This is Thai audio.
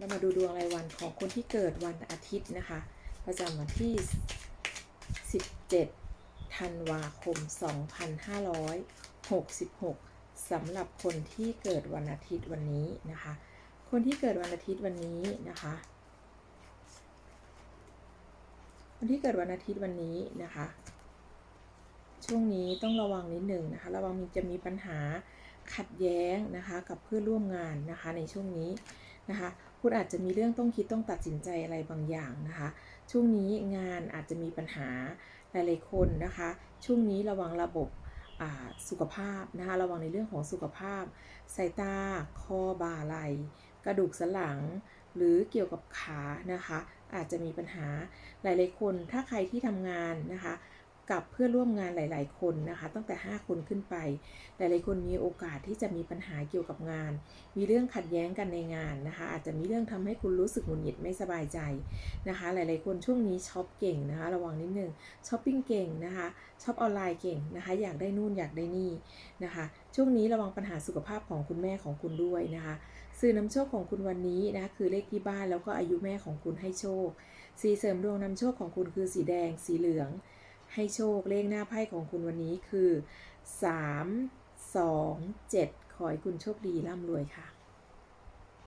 เรามาดูดวงรายวันของคนที่เกิดวันอาทิตย์นะคะ ประจำวันที่ 17 ธันวาคม 2566 สำหรับคนที่เกิดวันอาทิตย์วันนี้นะคะ คนที่เกิดวันอาทิตย์วันนี้นะคะ คนที่เกิดวันอาทิตย์วันนี้นะคะ ช่วงนี้ต้องระวังนิดหนึ่งนะคะ ระวังมีจะมีปัญหาขัดแย้งนะคะ กับเพื่อนร่วมงานนะคะในช่วงนี้ นะคะ คุณอาจจะมีเรื่องต้องคิดต้องตัดสินใจอะไรบางอย่างนะคะ ช่วงนี้งานอาจจะมีปัญหาหลายๆคนนะคะ ช่วงนี้ระวังระบบสุขภาพนะคะ ระวังในเรื่องของสุขภาพ สายตา คอ บ่าไหล กระดูกสันหลัง หรือเกี่ยวกับขานะคะ อาจจะมีปัญหาหลายๆคน ถ้าใครที่ทำงานนะคะ กับเพื่อนร่วมงานหลาย ๆ คนนะคะ ตั้งแต่ 5 คนขึ้นไป หลาย ๆ คนมีโอกาสที่จะมีปัญหาเกี่ยวกับงาน มีเรื่องขัดแย้งกันในงานนะคะ อาจจะมีเรื่องทำให้คุณรู้สึกหงุดหงิดไม่สบายใจนะคะ หลาย ๆ คนช่วงนี้ช็อปเก่งนะคะ ระวังนิดนึงช้อปปิ้งเก่งนะคะช็อปออนไลน์เก่งนะคะ อยากได้นู่นอยากได้นี่นะคะ ช่วงนี้ระวังปัญหาสุขภาพของคุณแม่ของคุณด้วยนะคะสื่อนำโชคของคุณวันนี้นะคะคือเลขที่บ้านแล้วก็อายุแม่ของคุณให้โชค สีเสริมดวงนำโชคของคุณคือสีแดง สีเหลือง ให้โชคเลขหน้าไพ่ของคุณวันนี้คือ 3 2 7 ขอให้คุณโชคดีร่ำรวยค่ะ